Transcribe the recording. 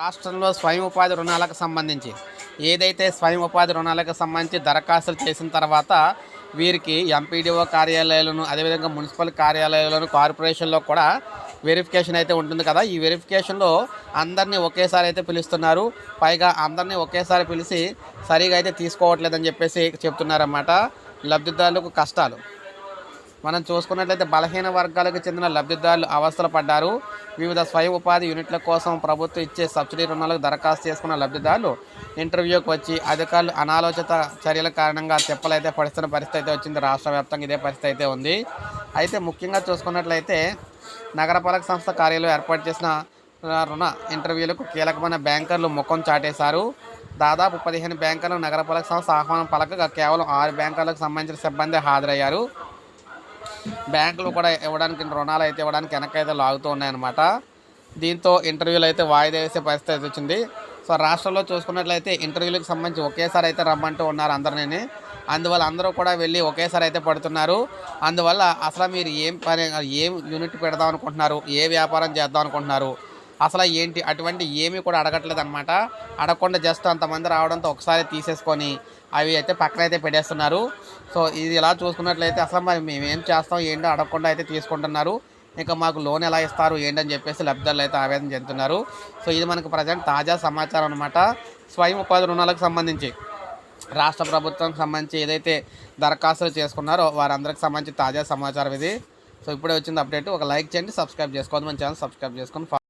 రాష్ట్రంలో స్వయం ఉపాధి రుణాలకు సంబంధించి ఏదైతే స్వయం ఉపాధి రుణాలకు సంబంధించి దరఖాస్తులు చేసిన తర్వాత వీరికి ఎంపీడీఓ కార్యాలయాలను అదేవిధంగా మున్సిపల్ కార్యాలయాలను కార్పొరేషన్లో కూడా వెరిఫికేషన్ అయితే ఉంటుంది కదా. ఈ వెరిఫికేషన్లో అందరినీ ఒకేసారి అయితే పిలుస్తున్నారు. పైగా అందరినీ ఒకేసారి పిలిచి సరిగా అయితే తీసుకోవట్లేదని చెప్పేసి చెప్తున్నారన్నమాట. లబ్ధిదారులకు కష్టాలు. మనం చూసుకున్నట్లయితే బలహీన వర్గాలకు చెందిన లబ్ధిదారులు అవస్థలు పడ్డారు. వివిధ స్వయం ఉపాధి యూనిట్ల కోసం ప్రభుత్వం ఇచ్చే సబ్సిడీ రుణాలకు దరఖాస్తు చేసుకున్న లబ్ధిదారులు ఇంటర్వ్యూకి వచ్చి అధికారులు అనాలోచిత చర్యల కారణంగా తిప్పలైతే పడుతున్న పరిస్థితి అయితే వచ్చింది. రాష్ట్ర వ్యాప్తంగా ఇదే పరిస్థితి అయితే ఉంది. అయితే ముఖ్యంగా చూసుకున్నట్లయితే నగరపాలక సంస్థ కార్యాలయం ఏర్పాటు చేసిన రుణ ఇంటర్వ్యూలకు కీలకమైన బ్యాంకర్లు ముఖం చాటేశారు. దాదాపు పదిహేను బ్యాంకర్లు నగరపాలక సంస్థ ఆహ్వానం పలకగా కేవలం ఆరు బ్యాంకర్లకు సంబంధించిన సిబ్బంది హాజరయ్యారు. బ్యాంకులు కూడా ఇవ్వడానికి రుణాలు అయితే ఇవ్వడానికి వెనక్కి అయితే లాగుతూ ఉన్నాయన్నమాట. దీంతో ఇంటర్వ్యూలు అయితే వాయిదా వేసే పరిస్థితి అయితే వచ్చింది. సో రాష్ట్రంలో చూసుకున్నట్లయితే ఇంటర్వ్యూలకు సంబంధించి ఒకేసారి అయితే రమ్మంటూ ఉన్నారు అందరినీ. అందువల్ల అందరూ కూడా వెళ్ళి ఒకేసారి అయితే పడుతున్నారు. అందువల్ల అసలు మీరు ఏం పని ఏం యూనిట్ పెడదాం అనుకుంటున్నారు? ఏ వ్యాపారం చేద్దాం అనుకుంటున్నారు? అసలు ఏంటి? అటువంటి ఏమీ కూడా అడగట్లేదు అనమాట అడగకుండా జస్ట్ అంతమంది రావడంతో ఒకసారి తీసేసుకొని అవి అయితే పక్కన అయితే పెట్టేస్తున్నారు. సో ఇది ఇలా చూసుకున్నట్లయితే అసలు మరి మేమేం చేస్తాం? ఏంటో అడగకుండా అయితే తీసుకుంటున్నారు. ఇంకా మాకు లోన్ ఎలా ఇస్తారు? ఏంటని చెప్పేసి లబ్ధిదారులు అయితే ఆవేదన చెందుతున్నారు. సో ఇది మనకు ప్రజెంట్ తాజా సమాచారం అనమాట స్వయం ఉపాధి రుణాలకు సంబంధించి రాష్ట్ర ప్రభుత్వం సంబంధించి ఏదైతే దరఖాస్తులు చేసుకున్నారో వారందరికి సంబంధించి తాజా సమాచారం ఇది. సో ఇప్పుడే వచ్చింది అప్డేట్. ఒక లైక్ చేయండి సబ్స్క్రైబ్ చేసుకోండి. మన ఛానల్ సబ్స్క్రైబ్ చేసుకొని